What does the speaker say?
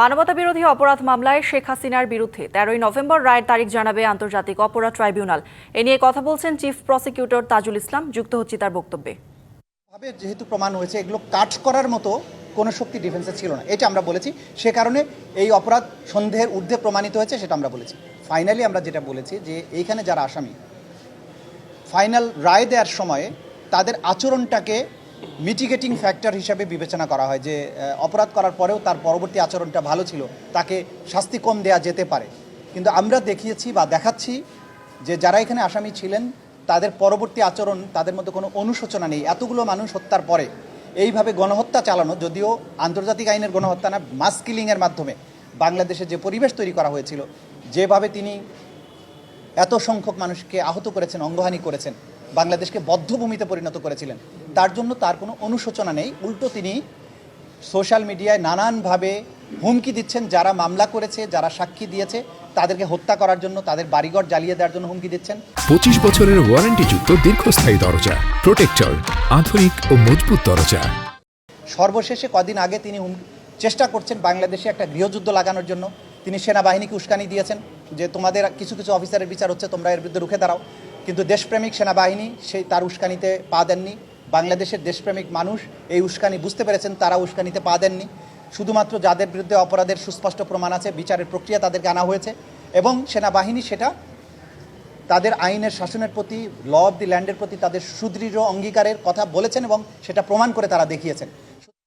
মানবতা বিরোধী অপরাধ মামলায় শেখ হাসিনার বিরুদ্ধে তেরোই নভেম্বর রায়ের তারিখ জানাবে আন্তর্জাতিক অপরাধ ট্রাইব্যুনাল। এ নিয়ে কথা বলছেন চিফ প্রসিকিউটর তাজুল ইসলাম, যুক্ত হচ্ছি তার বক্তব্যে। যেহেতু প্রমাণ হয়েছে, এগুলো কাট করার মতো কোনো শক্তি ডিফেন্সে ছিল না। এটা আমরা বলেছি। সে কারণে এই অপরাধ সন্দেহের ঊর্ধ্বে প্রমাণিত হয়েছে, সেটা আমরা বলেছি। ফাইনালি আমরা যেটা বলেছি যে এইখানে যারা আসামি ফাইনাল রায় দেওয়ার সময়ে তাদের আচরণটাকে মিটিগেটিং ফ্যাক্টর হিসাবে বিবেচনা করা হয় যে অপরাধ করার পরেও তার পরবর্তী আচরণটা ভালো ছিল, তাকে শাস্তি কম দেয়া যেতে পারে। কিন্তু আমরা দেখিয়েছি বা দেখাচ্ছি যে, যারা এখানে আসামি ছিলেন, তাদের পরবর্তী আচরণ, তাদের মধ্যে কোনো অনুশোচনা নেই। এতগুলো মানুষ হত্যার পরে এইভাবে গণহত্যা চালানো, যদিও আন্তর্জাতিক আইনের গণহত্যা না, মাস কিলিংয়ের মাধ্যমে বাংলাদেশে যে পরিবেশ তৈরি করা হয়েছিল, যেভাবে তিনি এত সংখ্যক মানুষকে আহত করেছেন, অঙ্গহানি করেছেন বাংলাদেশকে বদ্ধভূমিতে পরিণত করেছিলেন। তার জন্য তার কোনো অনুশোচনা নেই। উল্টো তিনি সোশ্যাল মিডিয়ায় নানানভাবে হুমকি দিচ্ছেন যারা মামলা করেছে যারা সাক্ষী দিয়েছে তাদেরকে হত্যা করার জন্য তাদের বাড়িঘর জ্বালিয়ে দেওয়ার জন্য হুমকি দিচ্ছেন। পঁচিশ বছরের ওয়ারেন্টিযুক্ত দীর্ঘস্থায়ী দরজা প্রোটেক্টর আধুনিক ও মজবুত দরজা। সর্বশেষে কদিন আগে তিনি চেষ্টা করছেন বাংলাদেশে একটা গৃহযুদ্ধ লাগানোর জন্য। তিনি সেনাবাহিনীকে উস্কানি দিয়েছেন। যে তোমাদের কিছু কিছু অফিসারের বিচার হচ্ছে, তোমরা এর বিরুদ্ধে রুখে দাঁড়াও। কিন্তু দেশপ্রেমিক সেনাবাহিনী সেই তার উস্কানিতে পা দেননি। বাংলাদেশের দেশপ্রেমিক মানুষ এই উস্কানি বুঝতে পেরেছেন, তারা উস্কানিতে পা দেননি। শুধুমাত্র যাদের বিরুদ্ধে অপরাধের সুস্পষ্ট প্রমাণ আছে, বিচারের প্রক্রিয়া তাদেরকে আনা হয়েছে। এবং সেনাবাহিনী সেটা তাদের আইনের শাসনের প্রতি, ল অফ দি ল্যান্ডের প্রতি তাদের সুদৃঢ় অঙ্গীকারের কথা বলেছেন এবং সেটা প্রমাণ করে তারা দেখিয়েছেন।